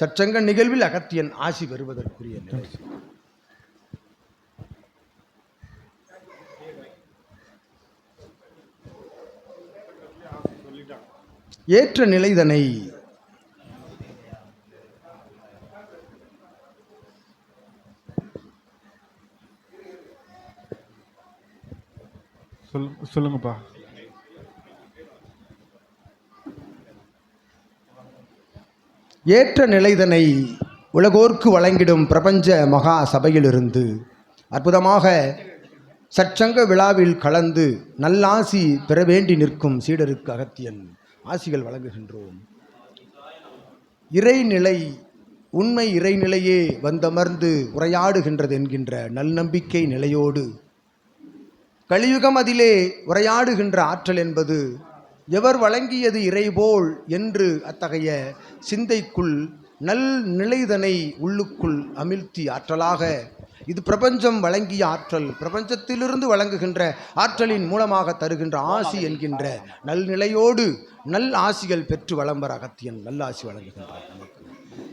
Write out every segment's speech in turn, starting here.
சச்சங்க நிகழ்வில் அகத்தியன் ஆசி பெறுவதற்குரிய நிலை. ஏற்ற நிலைதனை சொல்லுங்கப்பா. ஏற்ற நிலைதனை உலகோர்க்கு வழங்கிடும் பிரபஞ்ச மகா சபையிலிருந்து அற்புதமாக சற்சங்க விழாவில் கலந்து நல்லாசி பெற வேண்டி நிற்கும் சீடருக்கு அகத்தியன் ஆசிகள் வழங்குகின்றோம். இறைநிலை உண்மை இறைநிலையே வந்தமர்ந்து உரையாடுகின்றது என்கின்ற நல்நம்பிக்கை நிலையோடு கலியுகம் அதிலே உரையாடுகின்ற ஆற்றல் என்பது எவர் வழங்கியது இறைபோல் என்று அத்தகைய சிந்தைக்குள் நல் நிலைதனை உள்ளுக்குள் அமிழ்த்தி ஆற்றலாக. இது பிரபஞ்சம் வழங்கிய ஆற்றல். பிரபஞ்சத்திலிருந்து வழங்குகின்ற ஆற்றலின் மூலமாக தருகின்ற ஆசி என்கின்ற நல்நிலையோடு நல் ஆசிகள் பெற்று வளம்பர அகத்தியன் நல்லாசி வழங்குகின்றார் நமக்கு.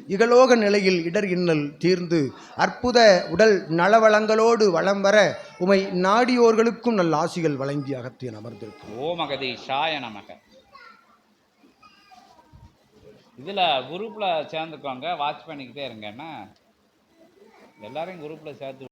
இகலோக நிலையில் இடர் இன்னல் தீர்ந்து அற்புத உடல் நலவளங்களோடு வளம் வர உமை நாடியோர்களுக்கும் நல்ல ஆசிகள் வழங்கி அகத்தியன் அமர்ந்திருக்கும். ஓம் அகதீஷாய நமக. இதில் குரூப்பில் சேர்ந்துக்கோங்க வாட்ச் பண்ணிக்கிட்டே இருங்க என்ன? எல்லாரையும் குரூப்பில் சேர்த்து